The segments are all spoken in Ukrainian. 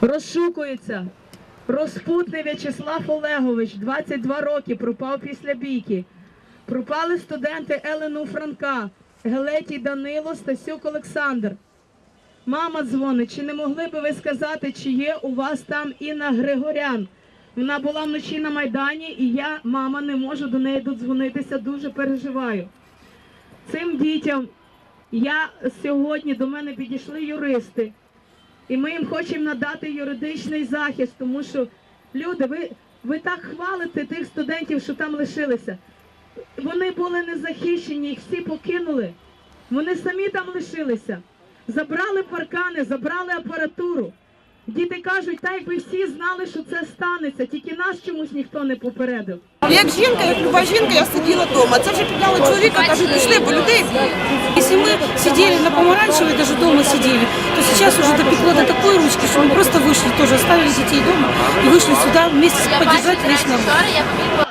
Розшукується розпутний В'ячеслав Олегович, 22 роки, пропав після бійки. Пропали студенти Елену Франка, Гелетій Данило, Стасюк Олександр. Мама дзвонить, чи не могли би ви сказати, чи є у вас там Інна Григорян? Вона була вночі на Майдані, і я, мама, не можу до неї додзвонитися, дуже переживаю. Цим дітям я сьогодні до мене підійшли юристи, і ми їм хочемо надати юридичний захист, тому що люди, ви, ви так хвалите тих студентів, що там лишилися. Вони були незахищені, їх всі покинули. Вони самі там лишилися. Забрали паркани, забрали апаратуру. Діти кажуть, так якби всі знали, що це станеться, тільки нас чомусь ніхто не попередив. Як жінка, як люба жінка, я сиділа вдома. Це вже підняли чоловіка, кажуть, пішли, бо людей сидели на Помаранчевой, даже дома сидели, то сейчас уже допекло до такой ручки, что мы просто вышли, тоже оставили детей дома и вышли сюда вместе поддержать весь народ.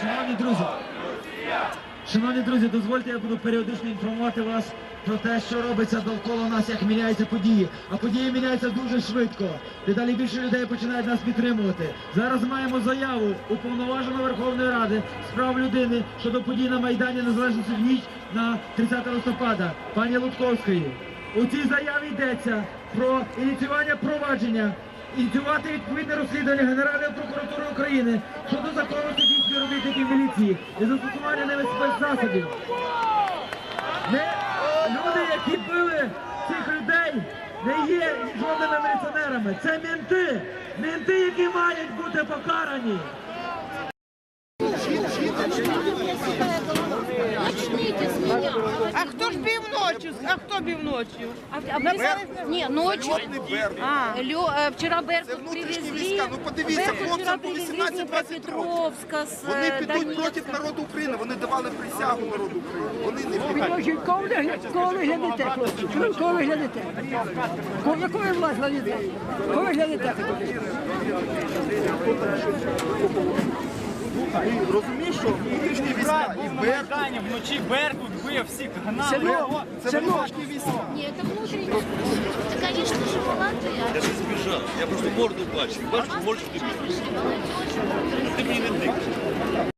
Шановні друзі, шановні друзі, дозвольте, я буду періодично інформувати вас про те, що робиться довкола нас, як міняються події. А події міняються дуже швидко. Дедалі більше людей починають нас підтримувати. Зараз маємо заяву уповноваженої Верховної Ради з прав людини щодо подій на Майдані Незалежності в ніч на 30 листопада, пані Лутковської. У цій заяві йдеться про ініціювання провадження ініціювати відповідне розслідування Генеральної прокуратури України щодо законності дійсної робітників міліції і застосування ними спецзасобів. Ми, люди, які били цих людей, не є жодними міліціонерами. Це мінти, Менти, які мають бути покарані. А хто ж бив ночі? А хто бив ночі? А, а мы за- Не, ночью. А. Лё- э, вчера Беркут внутрішні привезли. війська. Ну, подивіться, Беркут хлопцям вчера по привезли 18-20 с Днепропетровска, с Вони э, підуть Донецка. проти народу України. Вони давали присягу народу України. Вони не підуть. Кажуть, кого ви гля- кого ви глядите, хлопці? Чого- Кого ви глядите? Кого- Яку ви власть глядите? Кого ви глядите? Розумієш, що внутрішні війська і Беркут, Майдані вночі Беркут бив всіх гнали. його. це внутрішні війська. Это внутренний. Это, конечно же, Латвия. Я ж збіжав, я просто морду бачив. Бачу, можеш тобі. Ти мені не тикай.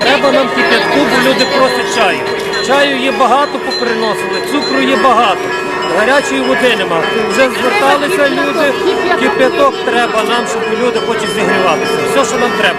Треба нам кипятку, бо люди просять чаю. Чаю є багато, поприносили, цукру є багато. Гарячої води нема. Вже зверталися люди, кипяток треба нам, щоб люди хочуть зігріватися. Все, що нам треба.